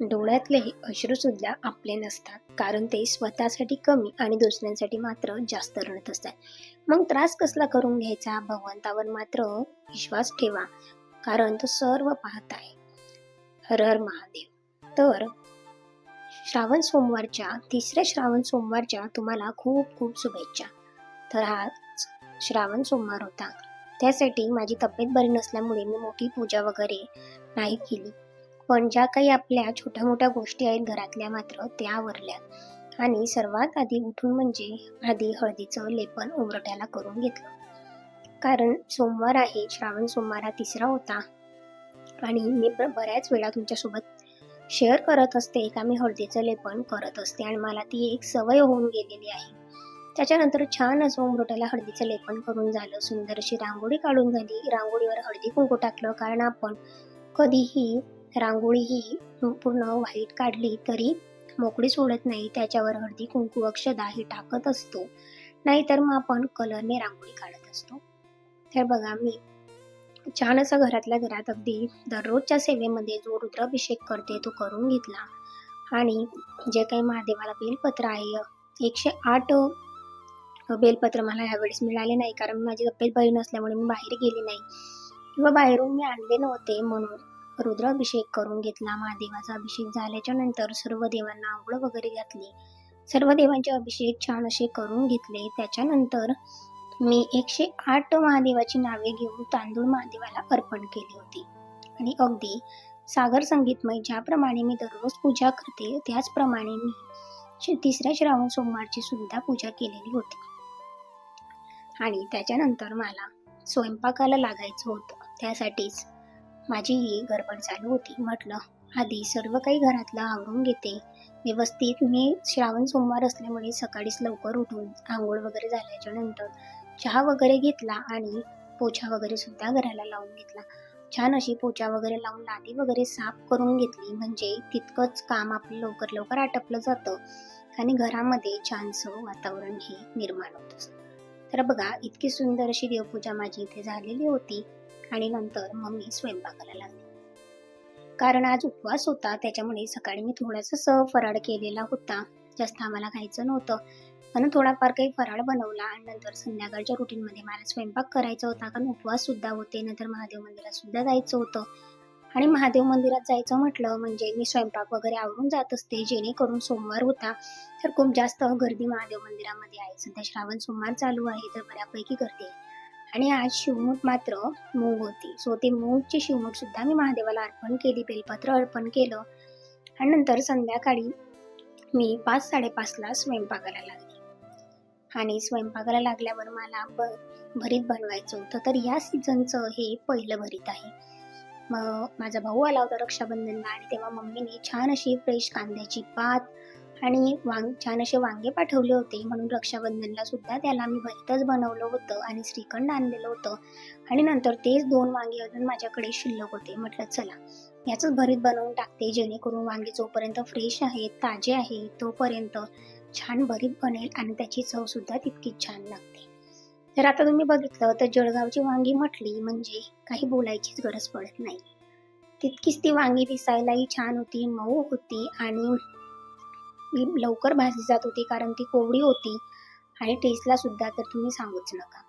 डोळ्यातले अश्रूसुद्धा आपले नसतात. कारण ते स्वतःसाठी कमी आणि दुसऱ्यांसाठी मात्र जास्त रडत असतात. मग त्रास कसला करून घ्यायचा? भगवंतावर मात्र विश्वास ठेवा. कारण तो सर्व पाहत आहे. हर हर महादेव. तर श्रावण सोमवारच्या तिसऱ्या श्रावण सोमवारच्या तुम्हाला खूप खूप शुभेच्छा. तर हा श्रावण सोमवार होता. त्यासाठी माझी तब्येत बरी नसल्यामुळे मी मोठी पूजा वगैरे नाही केली. पण ज्या काही आपल्या छोट्या मोठ्या गोष्टी आहेत घरातल्या मात्र त्या आवरल्या. आणि सर्वात आधी उठून म्हणजे आधी हळदीचं लेपन उमरट्याला करून घेतलं. कारण सोमवार आहे श्रावण सोमवार हा तिसरा होता. आणि मी बऱ्याच वेळा तुमच्यासोबत शेअर करत असते का मी हळदीचं लेपन करत असते आणि मला ती एक सवय होऊन गेलेली आहे. त्याच्यानंतर छान असं उमरट्याला हळदीचं लेपन करून झालं. सुंदर अशी रांगोळी काढून झाली. रांगोळीवर हळदी कुंकू टाकलं. कारण आपण कधीही रांगोळी ही पूर्ण व्हाईट काढली तरी मोकळी सोडत नाही. त्याच्यावर हळदी कुंकू अक्षदा ही टाकत असतो. नाहीतर मग आपण कलरने रांगोळी काढत असतो. तर बघा मी छान असं घरातल्या घरात अगदी दररोजच्या सेवेमध्ये जो रुद्राभिषेक करते तो करून घेतला. आणि जे काही महादेवाला बेलपत्र आहे एकशे आठ बेलपत्र मला यावेळेस मिळाले नाही. कारण माझी तब्येत बरी नसल्यामुळे मी बाहेर गेली नाही. किंवा बाहेरून मी आणले नव्हते म्हणून. रुद्राभिषेक करून घेतला महादेवाचा अभिषेक झाल्याच्यानंतर सर्व देवांना आंघोळ वगैरे घातली. सर्व देवांचे अभिषेक छान असे करून घेतले. त्याच्यानंतर मी एकशे आठ महादेवाची नावे घेऊन तांदूळ महादेवाला अर्पण केली होती. आणि अगदी सागर संगीतमय ज्याप्रमाणे मी दररोज पूजा करते त्याचप्रमाणे मी तिसऱ्या श्रावण सोमवारची सुद्धा पूजा केलेली होती. आणि त्याच्यानंतर मला स्वयंपाकाला लागायचं होतं. त्यासाठीच माझी ही गडबड चालू होती. म्हटलं आधी सर्व काही घरातलं आवरून घेते. व्यवस्थित मी श्रावण सोमवार असल्यामुळे सकाळीच लवकर उठून आंघोळ वगैरे झाल्याच्यानंतर चहा वगैरे घेतला आणि पोछा वगैरे सुद्धा घराला लावून घेतला. छान अशी पोछा वगैरे लावून लादी वगैरे साफ करून घेतली. म्हणजे तितकंच काम आपलं लवकर लवकर आटपलं जातं आणि घरामध्ये छानसं वातावरण हे निर्माण होत असतं. तर बघा इतकी सुंदर अशी देवपूजा माझी इथे झालेली होती. आणि नंतर मग मी स्वयंपाकाला लागली. कारण आज उपवास होता त्याच्यामुळे सकाळी मी थोडासा फराळ केलेला होता. जास्त आम्हाला खायचं नव्हतं. म्हणून थोडाफार काही फराळ बनवला आणि नंतर संध्याकाळच्या रुटीनमध्ये मला स्वयंपाक करायचा होता. कारण उपवास सुद्धा होते नंतर महादेव मंदिरात सुद्धा जायचं होतं. आणि महादेव मंदिरात जायचं म्हटलं म्हणजे मी स्वयंपाक वगैरे आवरून जात असते जेणेकरून सोमवार होता. तर खूप जास्त गर्दी महादेव मंदिरामध्ये आहे. सध्या श्रावण सोमवार चालू आहे तर बऱ्यापैकी गर्दी आहे. आणि आज शिवमूठ मात्र मूग होती. सो ते मूगची शिवमूठ सुद्धा मी महादेवाला अर्पण केली बेलपत्र अर्पण केलं. आणि नंतर संध्याकाळी मी पाच साडेपाचला स्वयंपाकाला लागले. आणि स्वयंपाकाला लागल्यावर मला ब भरीत बनवायचं होतं. तर या सीझनचं हे पहिलं भरीत आहे. मग माझा भाऊ आला होता रक्षाबंधनला आणि तेव्हा मम्मीने छान अशी फ्रेश कांद्याची पात आणि वांग छान असे वांगे पाठवले होते. म्हणून रक्षाबंधनला सुद्धा त्याला मी भरीतच बनवलं होतं आणि श्रीखंड आणलेलं होतं. आणि नंतर तेच दोन वांगे अजून माझ्याकडे शिल्लक होते. म्हटलं चला याचंच भरीत बनवून टाकते. जेणेकरून वांगे जोपर्यंत फ्रेश आहेत ताजे आहे तोपर्यंत छान भरीत बनेल आणि त्याची चव सुद्धा तितकीच छान लागते. तर आता तुम्ही बघितलं तर जळगावची वांगी म्हटली म्हणजे काही बोलायचीच गरज पडत नाही. तितकीच ती वांगी दिसायलाही छान होती मऊ होती आणि लवकर भाजली जात होती कारण ती कोवळी होती आणि टेस्टला सुद्धा तर तुम्ही सांगूच नका.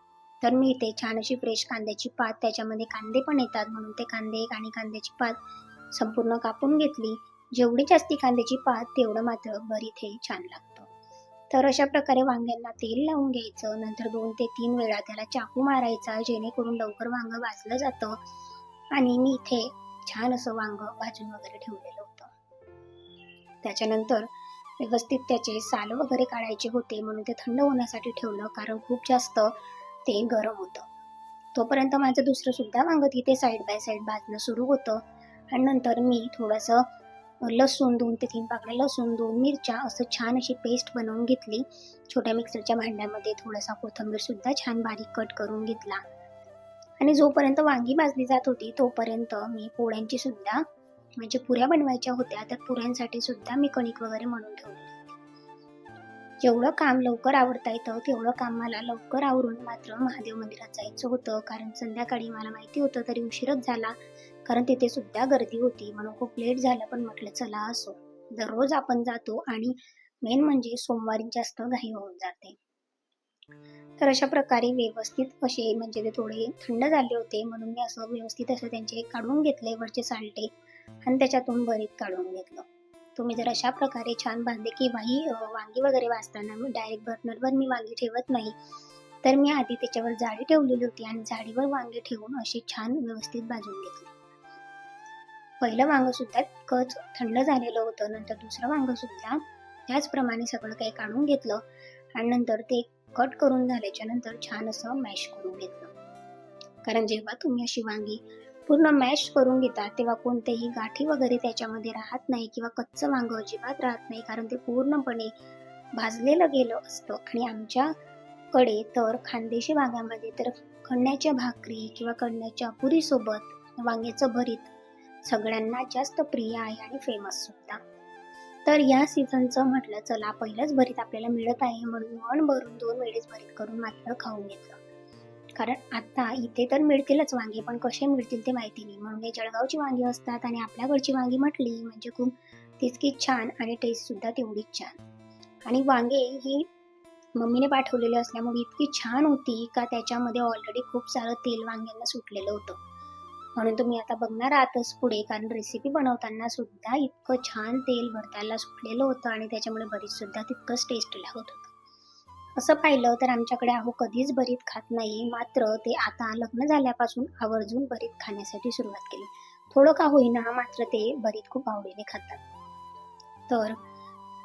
तर मी इथे छान अशी फ्रेश कांद्याची पात त्याच्यामध्ये कांदे पण येतात म्हणून ते कांदे एक आणि कांद्याची पात संपूर्ण कापून घेतली. जेवढी जास्ती कांद्याची पात तेवढं मात्र भरीत हे छान लागतं. तर अशा प्रकारे वांग्यांना तेल लावून घ्यायचं नंतर दोन ते तीन वेळा त्याला चाकू मारायचा जेणेकरून लवकर वांग भाजलं जातं. आणि मी इथे छान असं वांग भाजून वगैरे ठेवलेलं होतं. त्याच्यानंतर व्यवस्थित त्याचे साल वगैरे काढायचे होते म्हणून ते थंड होण्यासाठी ठेवलं कारण खूप जास्त ते गरम होतं. तोपर्यंत माझं दुसरं सुद्धा वांग तिथे साईड बाय साईड भाजणं सुरू होतं. आणि नंतर मी थोडंसं लसूण दोन ते तीन पाकळ्या लसूण दोन मिरच्या असं छान अशी पेस्ट बनवून घेतली. छोट्या मिक्सरच्या भांड्यामध्ये थोडासा कोथंबीरसुद्धा छान बारीक कट करून घेतला. आणि जोपर्यंत वांगी भाजली जात होती तोपर्यंत मी पोळ्यांची सुद्धा म्हणजे पुऱ्या बनवायच्या होत्या तर पुऱ्यांसाठी सुद्धा मी कणिक वगैरे म्हणून ठेवली. जेवढं काम लवकर आवडता येतं तेवढं काम मला लवकर आवरून मात्र महादेव मंदिरात जायचं होतं. कारण संध्याकाळी मला माहिती होतं तरी उशीरच झाला. कारण तिथे सुद्धा गर्दी होती. म्हणून खूप लेट झालं पण म्हटलं चला असो. दररोज आपण जातो आणि मेन म्हणजे सोमवारी जास्त घाई होऊन जाते. तर अशा प्रकारे व्यवस्थित असे म्हणजे ते थोडे थंड झाले होते. म्हणून मी असं व्यवस्थित असं त्यांचे काढून घेतले वरचे सालटे. आणि त्याच्यातून भरीत काढून घेतलं. तुम्ही जर अशा प्रकारे छान बांधले किंवा ही वांगी वगैरे वाचताना मी डायरेक्ट बर्नरवर मी वांगी ठेवत नाही. तर मी आधी त्याच्यावर जाळी ठेवलेली होती आणि जाळीवर वांगे ठेवून अशी छान व्यवस्थित भाजून घेतली. पहिलं वांगं सुद्धा कच थंड झालेलं होतं. नंतर दुसरं वांग सुद्धा त्याचप्रमाणे सगळं काही काढून घेतलं आणि नंतर ते कट करून झाल्याच्यानंतर छान असं मॅश करून घेतलं. कारण जेव्हा तुम्ही अशी वांगी पूर्ण मॅश करून घेतात तेव्हा कोणतेही गाठी वगैरे त्याच्यामध्ये राहत नाही किंवा कच्चं वांग अजिबात राहत नाही कारण ते पूर्णपणे भाजलेलं गेलं असतं. आणि आमच्याकडे तर खानदेशी भागामध्ये तर कण्याच्या भाकरी किंवा कण्याच्या पुरीसोबत वांग्याचं भरीत सगळ्यांना जास्त प्रिय आहे आणि फेमस सुद्धा. तर या सीझनचं म्हटलं चला पहिलंच भरीत आपल्याला मिळत आहे म्हणून मन भरून दोन वेळेस भरीत करून मात्र खाऊन घेतलं. कारण आता इथे तर मिळतीलच वांगे पण कसे मिळतील ते माहिती नाही. म्हणून हे जळगावची वांगी असतात आणि आपल्याकडची वांगी म्हटली म्हणजे खूप तितकी छान आणि टेस्ट सुद्धा तेवढीच छान. आणि वांगे ही मम्मीने पाठवलेले असल्यामुळे इतकी छान होती का त्याच्यामध्ये ऑलरेडी खूप सारं तेल वांग्यांना सुटलेलं होतं. म्हणून तुम्ही आता बघणार आहातच पुढे कारण रेसिपी बनवताना सुद्धा इतकं छान तेल भरताना सुटलेलं होतं आणि त्याच्यामुळे बरीच सुद्धा तितकंच टेस्ट लागत होतं. असं पाहिलं तर आमच्याकडे अहो कधीच भरीत खात नाही. मात्र ते आता लग्न झाल्यापासून आवर्जून भरीत खाण्यासाठी सुरुवात केली. थोडं का होईना मात्र ते भरीत खूप आवडीने खातात. तर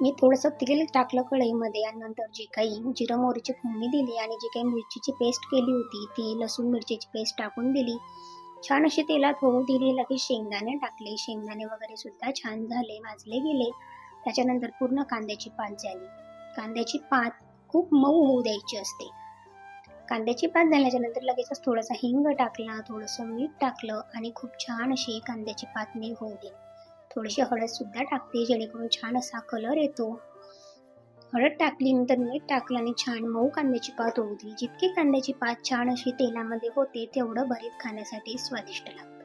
मी थोडंसं तेल टाकलं कढईमध्ये आणि नंतर जी काही जिरं मोहरीची फोडणी दिली आणि जी काही मिरचीची पेस्ट केली होती ती लसूण मिरचीची पेस्ट टाकून दिली. छान अशी तेलात होऊ दिली लगेच शेंगदाणे टाकले. शेंगदाणे वगैरे सुद्धा छान झाले भाजले गेले. त्याच्यानंतर पूर्ण कांद्याची पात झाली. कांद्याची पात खूप मऊ होऊ द्यायची असते. कांद्याची पात झाल्याच्यानंतर लगेचच थोडासा हिंग टाकला थोडंसं मीठ टाकलं आणि खूप छान अशी कांद्याची पातनी होऊ दे थोडीशी हळद सुद्धा टाकते जेणेकरून छान असा कलर येतो. हळद टाकली नंतर मीठ टाकलं आणि छान मऊ कांद्याची पात होऊ दिली. जितकी कांद्याची पात छान अशी तेलामध्ये होते तेवढं भरीत खाण्यासाठी स्वादिष्ट लागतं.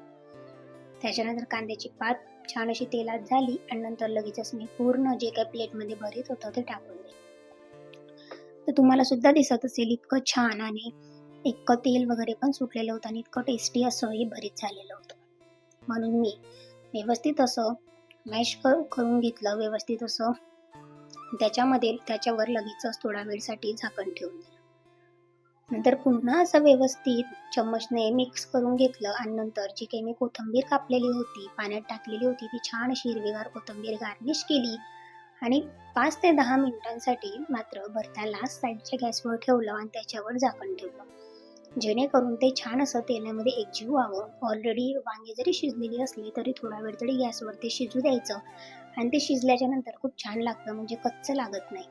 त्याच्यानंतर कांद्याची पात छान अशी तेलात झाली आणि नंतर लगेचच मी पूर्ण जे काही प्लेटमध्ये भरीत होतं ते टाकून दिलं. तर तुम्हाला सुद्धा दिसत असेल इतकं छान आणि इतकं तेल वगैरे पण सुटलेलं होतं आणि इतकं टेस्टी असं हे भरीत झालेलं होतं. म्हणून मी व्यवस्थित असं मॅश करून घेतलं व्यवस्थित असं त्याच्यामध्ये त्याच्यावर लगेचच थोडा वेळसाठी झाकण ठेवून दिलं. नंतर पुन्हा असं व्यवस्थित चम्मचने मिक्स करून घेतलं आणि नंतर जी काही मी कोथिंबीर कापलेली होती पाण्यात टाकलेली होती ती छान अशी हिरवीगार कोथिंबीर गार्निश केली. आणि पाच ते दहा मिनिटांसाठी मात्र भरताला साईडच्या गॅसवर ठेवलं आणि त्याच्यावर झाकण ठेवलं. जेणेकरून ते छान असं तेलामध्ये एकजीव व्हावं. ऑलरेडी वांगे जरी शिजलेली असली तरी थोडा वेळ तरी गॅसवर ते शिजू द्यायचं आणि ते शिजल्याच्या नंतर खूप छान लागतं म्हणजे कच्चं लागत नाही.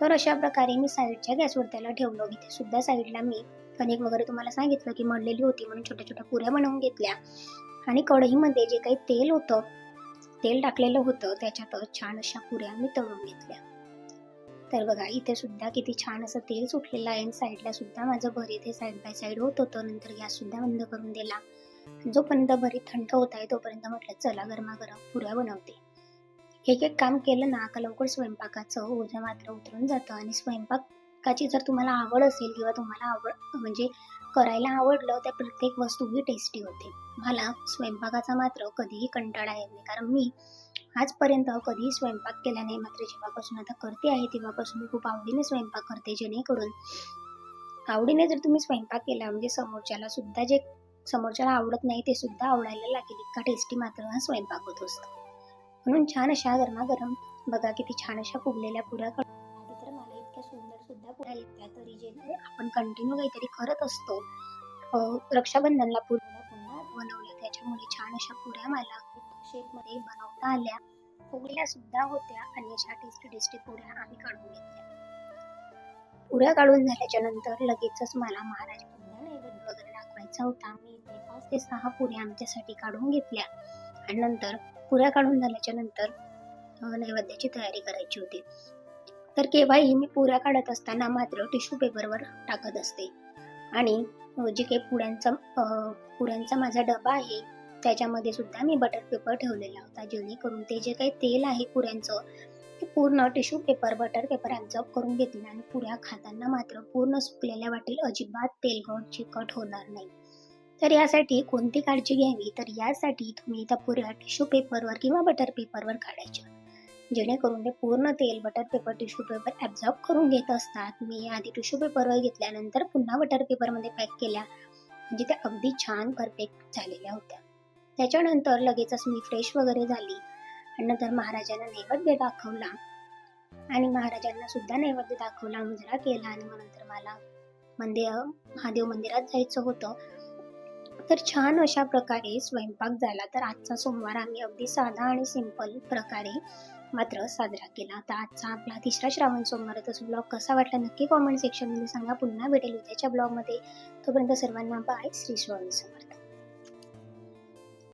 तर अशा प्रकारे मी साईडच्या गॅसवर त्याला ठेवलं. इथे सुद्धा साईडला मी कणिक वगैरे तुम्हाला सांगितलं की मळलेली होती म्हणून छोट्या छोट्या पुऱ्या बनवून घेतल्या. आणि कढईमध्ये जे काही तेल होतं तेल टाकलेलं होतं त्याच्यातच छान अशा पुऱ्या मी तळून घेतल्या. तर बघा इथे सुद्धा किती छान असं तेल सुटलेलं आहे साईडला सुद्धा माझं भरीत हे साईड बाय साईड होत होतं. नंतर गॅस सुद्धा बंद करून दिला. जोपर्यंत भरीत थंड होत आहे तोपर्यंत म्हटलं चला गरमागरम पुऱ्या बनवते. एक एक काम केलं ना का लवकर स्वयंपाकाचं ओझं मात्र उतरून जातं. आणि स्वयंपाकाची जर तुम्हाला आवड असेल किंवा तुम्हाला आवड म्हणजे करायला आवडलं तर प्रत्येक वस्तू ही टेस्टी होते. मला स्वयंपाकाचा मात्र कधीही कंटाळा येत नाही कारण मी आजपर्यंत कधीही स्वयंपाक केला नाही. मात्र जेव्हापासून आता करते आहे तेव्हापासून मी खूप आवडीने स्वयंपाक करते. जेणेकरून आवडीने जर तुम्ही स्वयंपाक केला म्हणजे समोरच्याला सुद्धा जे समोरच्याला आवडत नाही ते सुद्धा आवडायला लागेल. इतका टेस्टी मात्र हा स्वयंपाक होत असतो. म्हणून छान अशा गरमागरम बघा किती छान अशा फुगलेल्या पुऱ्या पुढे येत्या तरी जे आपण कंटिन्यू काहीतरी करत असतो. रक्षाबंधनला पुऱ्या पुन्हा बनवल्या त्याच्यामुळे छान अशा पुऱ्या मला शेपमध्ये बनवता आल्या. फुगल्या सुद्धा होत्या आणि अशा टेस्टी टेस्टी पुऱ्या आम्ही काढून घेतल्या. पुऱ्या काढून झाल्याच्यानंतर लगेचच मला महाराज पुन्हा नैवेद्य वगैरे दाखवायचा होता. मी इथे पाच ते सहा पुऱ्या आमच्यासाठी काढून घेतल्या. आणि नंतर पुऱ्या काढून झाल्याच्यानंतर नैवेद्याची तयारी करायची होती. तर केव्हाही मी पुऱ्या काढत असताना मात्र टिश्यू पेपरवर टाकत असते. आणि जे काही पुऱ्यांचा पुऱ्यांचा माझा डबा आहे त्याच्यामध्ये सुद्धा मी बटर पेपर ठेवलेला होता जेणेकरून ते जे काही तेल आहे पुऱ्यांचं ते पूर्ण tissue paper butter paper absorb करून घेतील आणि पुऱ्या खाताना मात्र पूर्ण सुकलेल्या वाटेल अजिबात तेलगट चिकट होणार नाही. तर यासाठी कोणती काळजी घ्यावी? तर यासाठी तुम्ही त्या पुऱ्या टिश्यू पेपरवर किंवा बटर पेपरवर काढायच्या. जेणेकरून ते पूर्ण तेल butter paper tissue paper absorb करून घेत असतात. मी आधी टिश्यू पेपरवर घेतल्यानंतर पुन्हा बटर पेपरमध्ये पॅक केल्या. म्हणजे त्या अगदी छान परफेक्ट झालेल्या होत्या. त्याच्यानंतर लगेचच मी फ्रेश वगैरे झाली. आणि नंतर महाराजांना नैवेद्य दाखवला. आणि महाराजांना सुद्धा नैवेद्य दाखवला मुजरा केला. आणि मग नंतर मला मंदिर महादेव मंदिरात जायचं होतं. तर छान अशा प्रकारे स्वयंपाक झाला. तर आजचा सोमवार आम्ही अगदी साधा आणि सिंपल प्रकारे मात्र साजरा केला तर आजचा आपला तिसरा श्रावण सोमवार. तसं ब्लॉग कसा वाटला नक्की कॉमेंट सेक्शनमध्ये सांगा. पुन्हा भेटेल उद्याच्या ब्लॉगमध्ये. तोपर्यंत सर्वांना बाय श्री स्वामी समर्थ.